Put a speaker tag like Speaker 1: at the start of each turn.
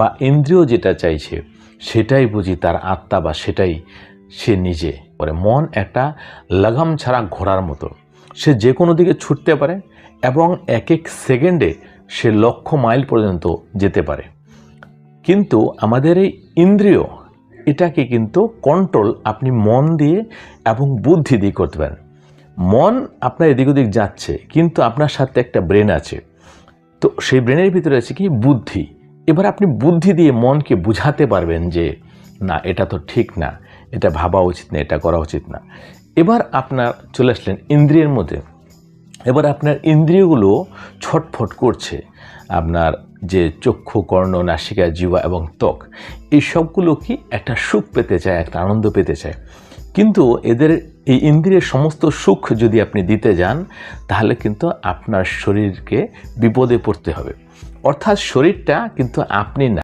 Speaker 1: বা ইন্দ্রিয় যেটা চাইছে, সেটাই বুঝি তার আত্মা বা সেটাই সে নিজে করে। মন একটা লাগাম ছাড়া ঘোড়ার মতো। সে যে কোনো দিকে ছুটতে পারে এবং এক এক সেকেন্ডে সে লক্ষ মাইল পর্যন্ত যেতে পারে। কিন্তু আমাদের এই ইন্দ্রিয়, এটাকে কিন্তু কন্ট্রোল আপনি মন দিয়ে এবং বুদ্ধি দিয়ে করতে পারেন। মন আপনার এদিক ওদিক যাচ্ছে, কিন্তু আপনার সাথে একটা ব্রেন আছে। তো সেই ব্রেনের ভিতরে আছে কি? বুদ্ধি। এবার আপনি বুদ্ধি দিয়ে মনকে বুঝাতে পারবেন যে, না, এটা তো ঠিক না। এটা ভাবা উচিত না, এটা করা উচিত না। এবার আপনার চলে আসলেন ইন্দ্রিয়ের মধ্যে। এবার আপনার ইন্দ্রিয়গুলো ছটফট করছে। আপনার যে চক্ষু, কর্ণ, নাসিকা, জিহ্বা এবং ত্বক, এই সবগুলো কি একটা সুখ পেতে চায়, একটা আনন্দ পেতে চায়? কিন্তু এদের এই ইন্দ্রিয়ের সমস্ত সুখ যদি আপনি দিতে যান, তাহলে কিন্তু আপনার শরীরকে বিপদে পড়তে হবে। অর্থাৎ শরীরটা কিন্তু আপনি না